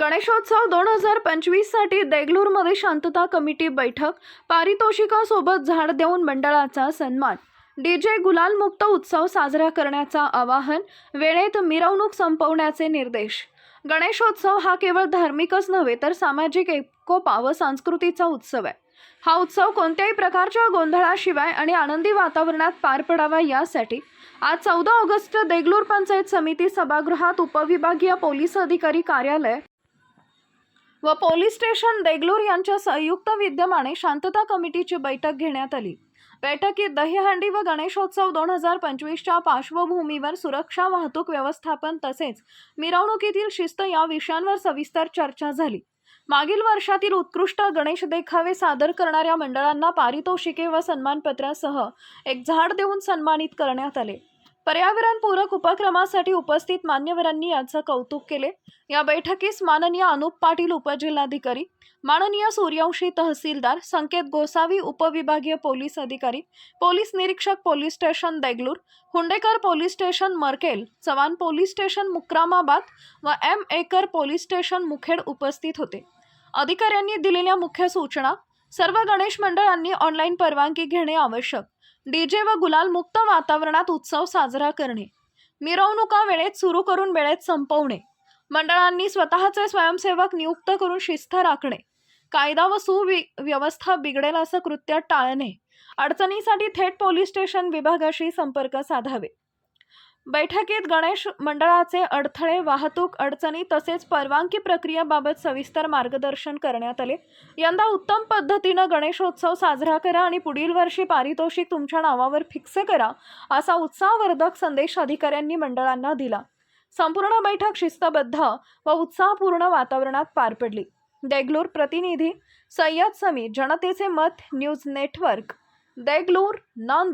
गणेशोत्सव दोन हजार पंचवीससाठी देगलूरमध्ये शांतता कमिटी बैठक पारितोषिकासोबत झाड देऊन मंडळाचा सन्मान. डीजे गुलालमुक्त उत्सव साजरा करण्याचा आवाहन वेळेत मिरवणूक संपवण्याचे निर्देश. गणेशोत्सव हा केवळ धार्मिकच नव्हे तर सामाजिक एकोपा व संस्कृतीचा उत्सव आहे. हा उत्सव कोणत्याही प्रकारच्या गोंधळाशिवाय आणि आनंदी वातावरणात पार पडावा यासाठी आज चौदा ऑगस्ट देगलूर पंचायत समिती सभागृहात उपविभागीय पोलीस अधिकारी कार्यालय व पोलीस स्टेशन देगलूर यांच्या संयुक्त विद्यमाने शांतता कमिटीची बैठक घेण्यात आली. बैठकीत दहीहंडी व गणेशोत्सव दोन हजार पंचवीसच्या पार्श्वभूमीवर सुरक्षा वाहतूक व्यवस्थापन तसेच मिरवणुकीतील शिस्त या विषयांवर सविस्तर चर्चा झाली. मागील वर्षातील उत्कृष्ट गणेश देखावे सादर करणाऱ्या मंडळांना पारितोषिके व सन्मानपत्रासह एक झाड देऊन सन्मानित करण्यात आले. पर्यावरणपूरक उपक्रमासाठी उपस्थित मान्यवरांनी याचं कौतुक केले. या बैठकीस माननीय अनुप पाटील उपजिल्हाधिकारी माननीय सूर्यवंशी तहसीलदार संकेत गोसावी उपविभागीय पोलीस अधिकारी पोलीस निरीक्षक police station Deglur Hundekar police station Markel Chavan police station Mukramabad व एम एकर पोलीस स्टेशन मुखेड उपस्थित होते. अधिकाऱ्यांनी दिलेल्या मुख्य सूचना सर्व गणेश मंडळांनी ऑनलाईन परवानगी घेणे आवश्यक. डीजे व गुलाल मुक्त वातावरणात उत्सव साजरा करणे. मिरवणुका वेळेत सुरू करून वेळेत संपवणे. मंडळांनी स्वतःचे स्वयंसेवक नियुक्त करून शिस्त राखणे. कायदा व सुव्यवस्था बिघडेल असं कृत्य टाळणे. अडचणीसाठी थेट पोलीस स्टेशन विभागाशी संपर्क साधावे. बैठकीत गणेश मंडळाचे अडथळे वाहतूक अडचणी तसेच परवानगी प्रक्रियेबाबत सविस्तर मार्गदर्शन करण्यात आले. यंदा उत्तम पद्धतीनं गणेशोत्सव साजरा करा आणि पुढील वर्षी पारितोषिक तुमच्या नावावर फिक्स करा असा उत्साहवर्धक संदेश अधिकाऱ्यांनी मंडळांना दिला. संपूर्ण बैठक शिस्तबद्ध व उत्साहपूर्ण वातावरणात पार पडली. देगलूर प्रतिनिधी सय्यद समी जनतेचे मत न्यूज नेटवर्क देगलूर नांद